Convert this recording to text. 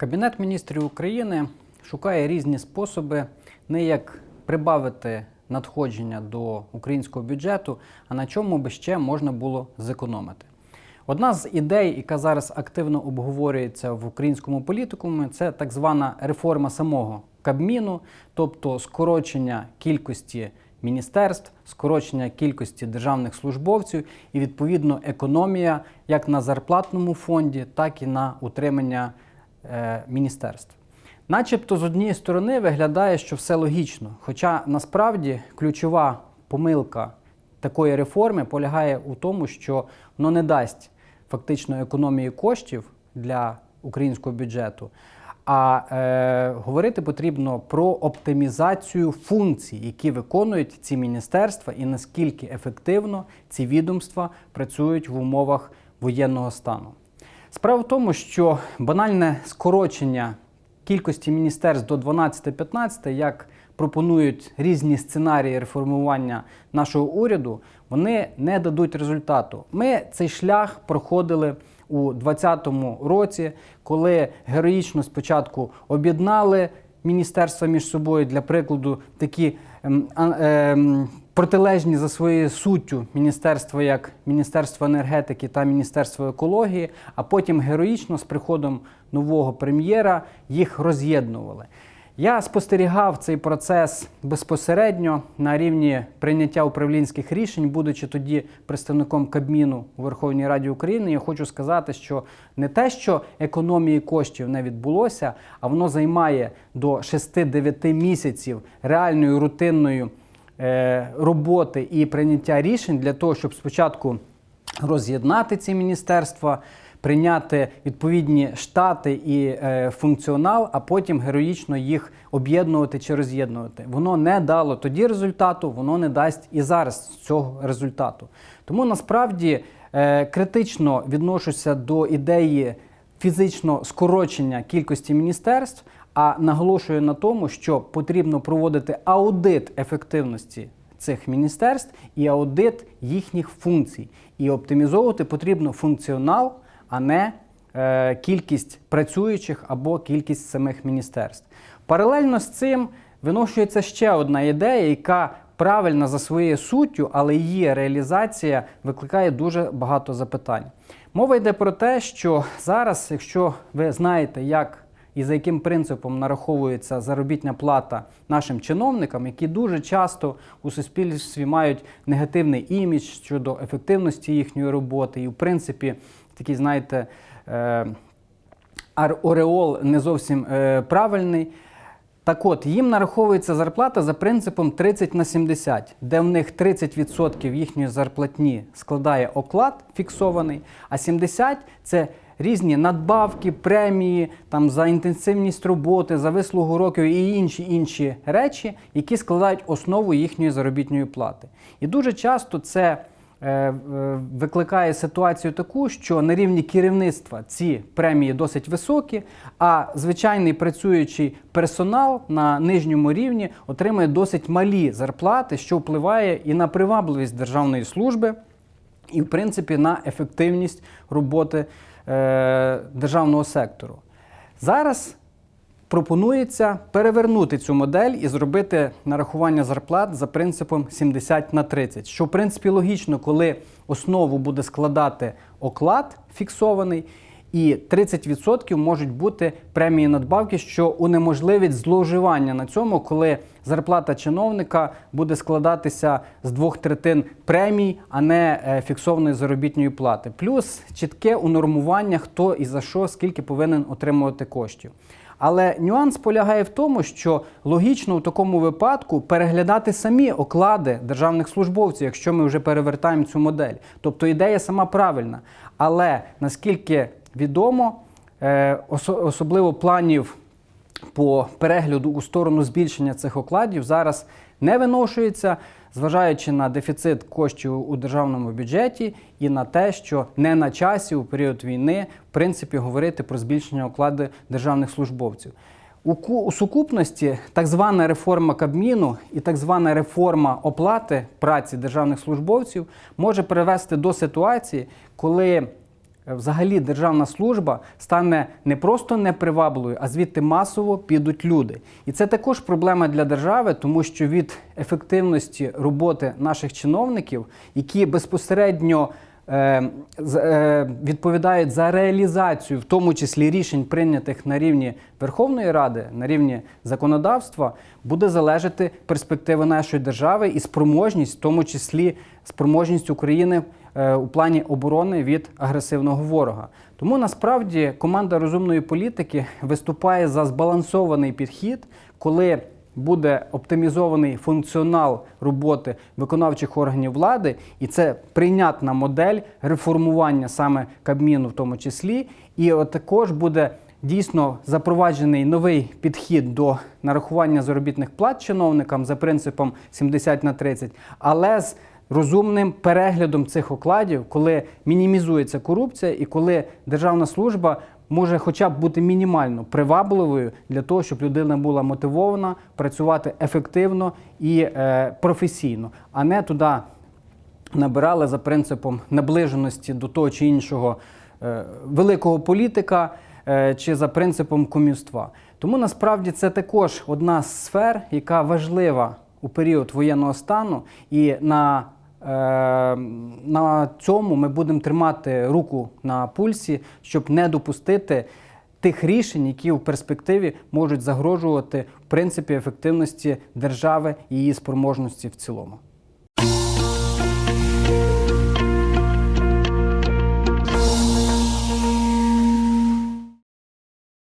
Кабінет міністрів України шукає різні способи не як прибавити надходження до українського бюджету, а на чому би ще можна було зекономити. Одна з ідей, яка зараз активно обговорюється в українському політикумі, це так звана реформа самого Кабміну, тобто скорочення кількості міністерств, скорочення кількості державних службовців і відповідно економія як на зарплатному фонді, так і на утримання міністерств. Начебто, з однієї сторони виглядає, що все логічно, хоча насправді ключова помилка такої реформи полягає у тому, що воно не дасть фактично економії коштів для українського бюджету. А е, говорити потрібно про оптимізацію функцій, які виконують ці міністерства, і наскільки ефективно ці відомства працюють в умовах воєнного стану. Справа в тому, що банальне скорочення кількості міністерств до 12-15, як пропонують різні сценарії реформування нашого уряду, вони не дадуть результату. Ми цей шлях проходили у 2020 році, коли героїчно спочатку об'єднали міністерства між собою, для прикладу, такі ем, ем, протилежні за своєю суттю міністерства, як Міністерство енергетики та Міністерство екології, а потім героїчно з приходом нового прем'єра їх роз'єднували. Я спостерігав цей процес безпосередньо на рівні прийняття управлінських рішень, будучи тоді представником Кабміну у Верховній Раді України. Я хочу сказати, що не те, що економії коштів не відбулося, а воно займає до 6-9 місяців реальної рутинної е, роботи і прийняття рішень для того, щоб спочатку роз'єднати ці міністерства, прийняти відповідні штати і е, функціонал, а потім героїчно їх об'єднувати чи роз'єднувати. Воно не дало тоді результату, воно не дасть і зараз цього результату. Тому насправді е, критично відношуся до ідеї фізично скорочення кількості міністерств, а наголошую на тому, що потрібно проводити аудит ефективності цих міністерств і аудит їхніх функцій. І оптимізовувати потрібно функціонал, а не е, кількість працюючих або кількість самих міністерств. Паралельно з цим виношується ще одна ідея, яка правильна за своєю суттю, але її реалізація викликає дуже багато запитань. Мова йде про те, що зараз, якщо ви знаєте, як і за яким принципом нараховується заробітня плата нашим чиновникам, які дуже часто у суспільстві мають негативний імідж щодо ефективності їхньої роботи, і, в принципі, такий, знаєте, е, ореол не зовсім е, правильний. Так от, їм нараховується зарплата за принципом 30 на 70, де в них 30% їхньої зарплатні складає оклад фіксований, а 70 це різні надбавки, премії там, за інтенсивність роботи, за вислугу років і інші інші речі, які складають основу їхньої заробітної плати. І дуже часто це е, е, викликає ситуацію таку, що на рівні керівництва ці премії досить високі, а звичайний працюючий персонал на нижньому рівні отримує досить малі зарплати, що впливає і на привабливість державної служби, і, в принципі, на ефективність роботи державного сектору. Зараз пропонується перевернути цю модель і зробити нарахування зарплат за принципом 70 на 30, що в принципі логічно, коли основу буде складати оклад фіксований, і 30% можуть бути премії надбавки, що унеможливить зловживання на цьому, коли зарплата чиновника буде складатися з двох третин премій, а не е, фіксованої заробітної плати. Плюс чітке унормування, хто і за що, скільки повинен отримувати коштів. Але нюанс полягає в тому, що логічно в такому випадку переглядати самі оклади державних службовців, якщо ми вже перевертаємо цю модель. Тобто ідея сама правильна. Але наскільки відомо, е, особливо планів по перегляду у сторону збільшення цих окладів зараз не виношується, зважаючи на дефіцит коштів у державному бюджеті і на те, що не на часі у період війни в принципі говорити про збільшення оклади державних службовців. У, сукупності так звана реформа Кабміну і так звана реформа оплати праці державних службовців може привести до ситуації, коли взагалі державна служба стане не просто непривабливою, а звідти масово підуть люди. І це також проблема для держави, тому що від ефективності роботи наших чиновників, які безпосередньо е, е, відповідають за реалізацію, в тому числі рішень, прийнятих на рівні Верховної Ради, на рівні законодавства, буде залежати перспектива нашої держави і спроможність, в тому числі спроможність України е, у плані оборони від агресивного ворога. Тому насправді команда розумної політики виступає за збалансований підхід, коли буде оптимізований функціонал роботи виконавчих органів влади, і це прийнятна модель реформування саме Кабміну, в тому числі. І також буде дійсно запроваджений новий підхід до нарахування заробітних плат чиновникам за принципом 70 на 30, але з розумним переглядом цих окладів, коли мінімізується корупція і коли державна служба може хоча б бути мінімально привабливою для того, щоб людина була мотивована працювати ефективно і е, професійно, а не туди набирали за принципом наближеності до того чи іншого е, великого політика е, чи за принципом кумівства. Тому насправді це також одна з сфер, яка важлива у період воєнного стану, і на На цьому ми будемо тримати руку на пульсі, щоб не допустити тих рішень, які в перспективі можуть загрожувати в принципі ефективності держави і її спроможності в цілому.